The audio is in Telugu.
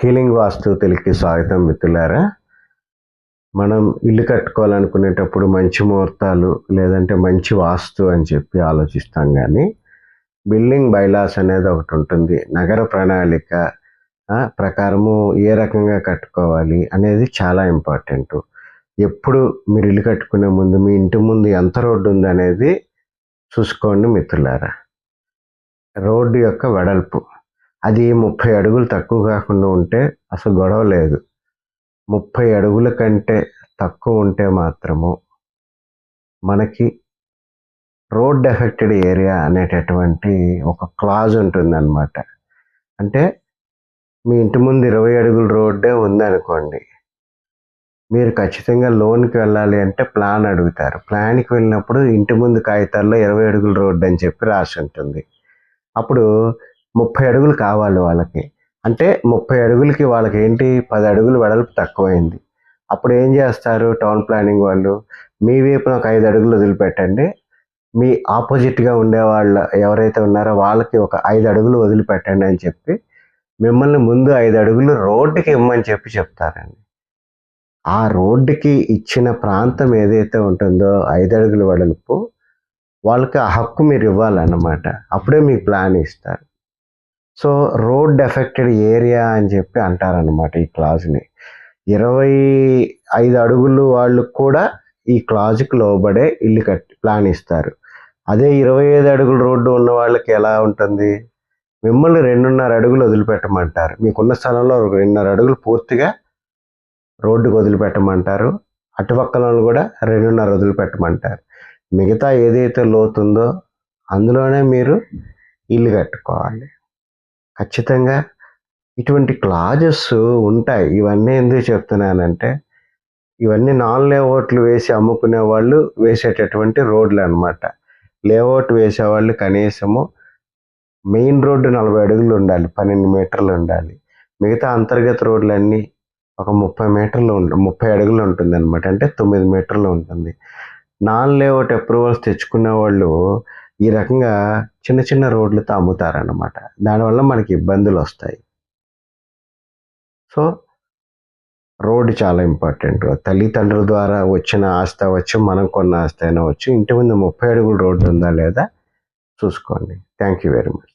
హీలింగ్ వాస్తు తెలికి స్వాగతం మిత్రులారా. మనం ఇల్లు కట్టుకోవాలనుకునేటప్పుడు మంచి ముహూర్తాలు లేదంటే మంచి వాస్తు అని చెప్పి ఆలోచిస్తాం కానీ బిల్డింగ్ బైలాస్ అనేది ఒకటి ఉంటుంది. నగర ప్రణాళిక ప్రకారము ఏ రకంగా కట్టుకోవాలి అనేది చాలా ఇంపార్టెంట్. ఎప్పుడు మీరు ఇల్లు కట్టుకునే ముందు మీ ఇంటి ముందు ఎంత రోడ్డు ఉంది అనేది చూసుకోండి మిత్రులారా. రోడ్డు యొక్క వెడల్పు. అది ముప్పై అడుగులు తక్కువ కాకుండా ఉంటే అసలు గొడవ లేదు. ముప్పై అడుగుల కంటే తక్కువ ఉంటే మాత్రము మనకి రోడ్ ఎఫెక్టెడ్ ఏరియా అనేటటువంటి ఒక క్లాజ్ ఉంటుందన్నమాట. అంటే మీ ఇంటి ముందు ఇరవై అడుగుల రోడ్డే ఉందనుకోండి మీరు ఖచ్చితంగా లోన్కి వెళ్ళాలి అంటే ప్లాన్ అడుగుతారు. ప్లాన్కి వెళ్ళినప్పుడు ఇంటి ముందు కాగితాల్లో ఇరవై అడుగుల రోడ్డు అని చెప్పి రాసి ఉంటుంది. అప్పుడు ముప్పై అడుగులు కావాలి వాళ్ళకి. అంటే ముప్పై అడుగులకి వాళ్ళకి ఏంటి పది అడుగులు వెడల్పు తక్కువైంది. అప్పుడు ఏం చేస్తారు టౌన్ ప్లానింగ్ వాళ్ళు? మీ వైపున ఒక ఐదు అడుగులు వదిలిపెట్టండి. మీ ఆపోజిట్గా ఉండే వాళ్ళ ఎవరైతే ఉన్నారో వాళ్ళకి ఒక ఐదు అడుగులు వదిలిపెట్టండి అని చెప్పి మిమ్మల్ని ముందు ఐదు అడుగులు రోడ్డుకి ఇమ్మని చెప్పి చెప్తారండి. ఆ రోడ్డుకి ఇచ్చిన ప్రాంతం ఏదైతే ఉంటుందో ఐదు అడుగులు వెడల్పు వాళ్ళకి ఆ హక్కు మీరు ఇవ్వాలన్నమాట. అప్పుడే మీకు ప్లాన్ ఇస్తారు. సో రోడ్ ఎఫెక్టెడ్ ఏరియా అని చెప్పి అంటారనమాట ఈ క్లాజ్ని ఇరవై ఐదు అడుగులు వాళ్ళు కూడా ఈ క్లాజ్కి లోబడే ఇల్లు కట్టి ప్లాన్ ఇస్తారు. అదే ఇరవై ఐదు అడుగులు రోడ్డు ఉన్న వాళ్ళకి ఎలా ఉంటుంది? మిమ్మల్ని రెండున్నర అడుగులు వదిలిపెట్టమంటారు. మీకున్న స్థలంలో రెండున్నర అడుగులు పూర్తిగా రోడ్డుకు వదిలిపెట్టమంటారు. అటుపక్కల వాళ్ళు కూడా రెండున్నర వదిలిపెట్టమంటారు. మిగతా ఏదైతే లోతుందో అందులోనే మీరు ఇల్లు కట్టుకోవాలి. ఖచ్చితంగా ఇటువంటి క్లాజెస్ ఉంటాయి. ఇవన్నీ ఎందుకు చెప్తున్నానంటే ఇవన్నీ నాన్ లేఅవుట్లు వేసి అమ్ముకునే వాళ్ళు వేసేటటువంటి రోడ్లు అనమాట లేఅవుట్ వేసేవాళ్ళు కనీసము మెయిన్ రోడ్డు నలభై అడుగులు ఉండాలి పన్నెండు మీటర్లు ఉండాలి. మిగతా అంతర్గత రోడ్లన్నీ ఒక ముప్పై మీటర్లు ముప్పై అడుగులు ఉంటుంది అనమాట అంటే తొమ్మిది మీటర్లు ఉంటుంది. నాన్ లేఅవుట్ అప్రూవల్స్ తెచ్చుకునే వాళ్ళు ఈ రకంగా చిన్న చిన్న రోడ్లు అమ్ముతారన్నమాట దానివల్ల మనకి ఇబ్బందులు వస్తాయి. సో రోడ్డు చాలా ఇంపార్టెంట్. తల్లిదండ్రుల ద్వారా వచ్చిన ఆస్తి అవ్వచ్చు మనం కొన్న ఆస్తి అయినా వచ్చు ఇంటి ముందు ముప్పై అడుగులు రోడ్డు ఉందా లేదా చూసుకోండి. Thank you very much.